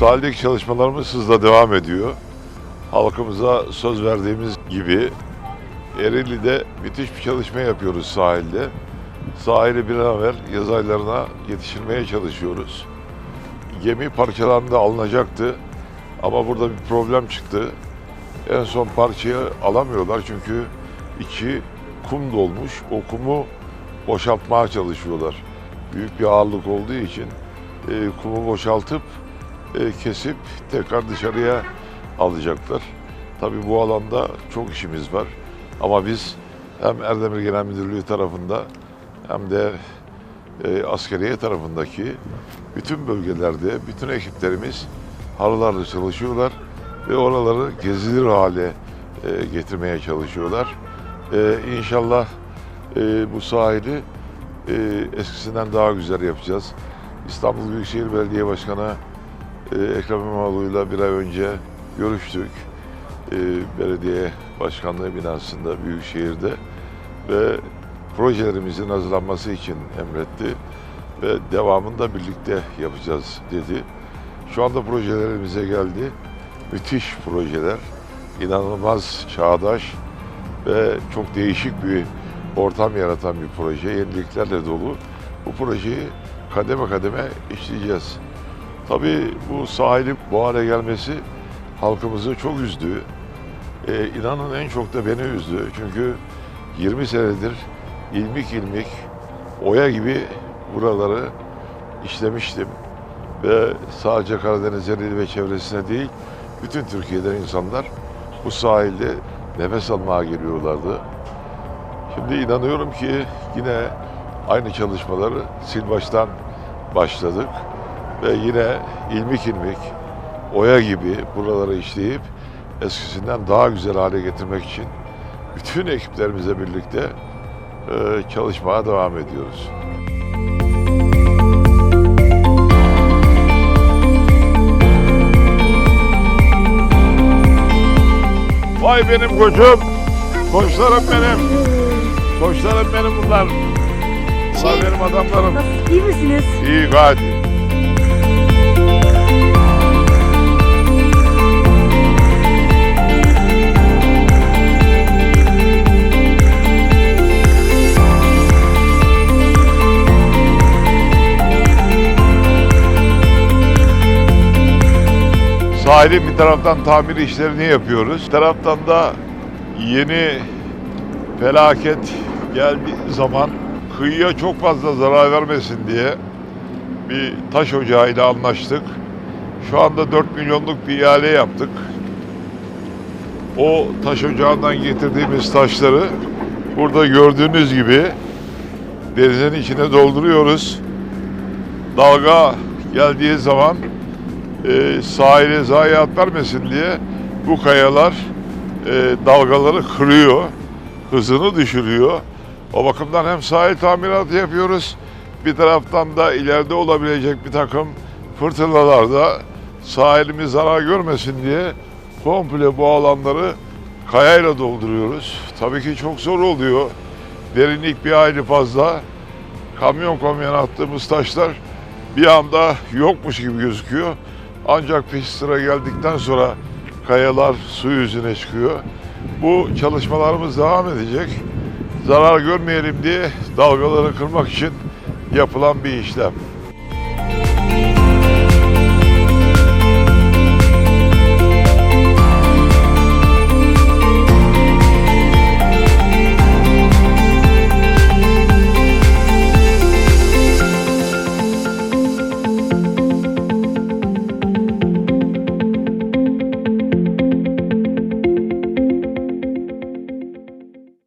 Sahildeki çalışmalarımız hızla devam ediyor. Halkımıza söz verdiğimiz gibi Ereğli'de müthiş bir çalışma yapıyoruz sahilde. Sahili bir an evvel yaz aylarına yetiştirmeye çalışıyoruz. Gemi parçalarında alınacaktı ama burada bir problem çıktı. En son parçayı alamıyorlar çünkü içi kum dolmuş. O kumu boşaltmaya çalışıyorlar. Büyük bir ağırlık olduğu için e, kumu boşaltıp kesip tekrar dışarıya alacaklar. Tabii bu alanda çok işimiz var. Ama biz hem Erdemir Genel Müdürlüğü tarafında hem de e, askeriye tarafındaki bütün bölgelerde bütün ekiplerimiz halılarla çalışıyorlar ve oraları gezilir hale e, getirmeye çalışıyorlar. E, inşallah e, bu sahili e, eskisinden daha güzel yapacağız. İstanbul Büyükşehir Belediye Başkanı e, Ekrem İmamoğlu'yla bir ay önce görüştük. E, belediye başkanlığı binasında Büyükşehir'de ve projelerimizin hazırlanması için emretti ve devamını da birlikte yapacağız dedi. Şu anda projelerimize geldi. Müthiş projeler, inanılmaz çağdaş ve çok değişik bir ortam yaratan bir proje, yeniliklerle dolu. Bu projeyi kademe kademe işleyeceğiz. Tabii bu sahilin bu hale gelmesi halkımızı çok üzdü. Ee, inanın en çok da beni üzdü. Çünkü 20 senedir ilmik ilmik oya gibi buraları işlemiştim. Ve sadece Karadeniz Ereğli ve çevresine değil, bütün Türkiye'den insanlar bu sahilde nefes almaya geliyorlardı. Şimdi inanıyorum ki yine aynı çalışmaları sil baştan başladık ve yine ilmik ilmik oya gibi buraları işleyip eskisinden daha güzel hale getirmek için bütün ekiplerimizle birlikte e, çalışmaya devam ediyoruz. Vay benim koçum, koçlarım benim, koçlarım benim bunlar. Bunlar Şey- benim adamlarım. İyi misiniz? İyi gayet iyi. Sahilin bir taraftan tamir işlerini yapıyoruz. Bir taraftan da yeni felaket geldiği zaman kıyıya çok fazla zarar vermesin diye bir taş ocağıyla anlaştık. Şu anda 4 milyonluk bir ihale yaptık. O taş ocağından getirdiğimiz taşları burada gördüğünüz gibi denizin içine dolduruyoruz. Dalga geldiği zaman e, sahile zayiat vermesin diye bu kayalar e, dalgaları kırıyor, hızını düşürüyor. O bakımdan hem sahil tamiratı yapıyoruz, bir taraftan da ileride olabilecek bir takım fırtınalarda sahilimiz zarar görmesin diye komple bu alanları kayayla dolduruyoruz. Tabii ki çok zor oluyor. Derinlik bir hayli fazla. Kamyon kamyon attığımız taşlar bir anda yokmuş gibi gözüküyor. Ancak pis sıra geldikten sonra kayalar su yüzüne çıkıyor. Bu çalışmalarımız devam edecek. Zarar görmeyelim diye dalgaları kırmak için yapılan bir işlem.